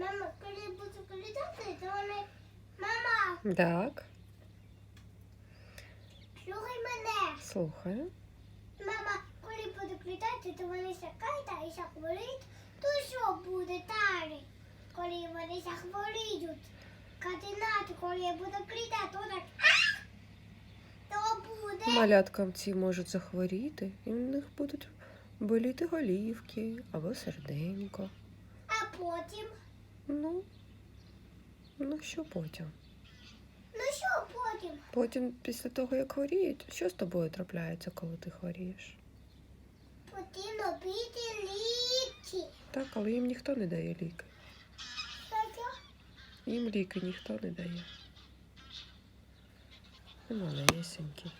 Мама, коли буду колітати, то вони... Мама, Так, слухай мене. слухаю. Мама, коли буду клітати, то вони сякають і захворіють, то що буде далі? Коли вони захворіють? Катинати, коли я буду клітати, то так... То буде... Маляткам ці можуть захворіти, і в них будуть боліти голівки або серденько. А потім? Ну, ну що потім? Ну що потім? Потім, після того, як хворіють, що з тобою трапляється, коли ти хворієш? Потрібно піти ліки. Так, але їм ніхто не дає ліки. Їм ліки ніхто не дає. Ну, малесенькі.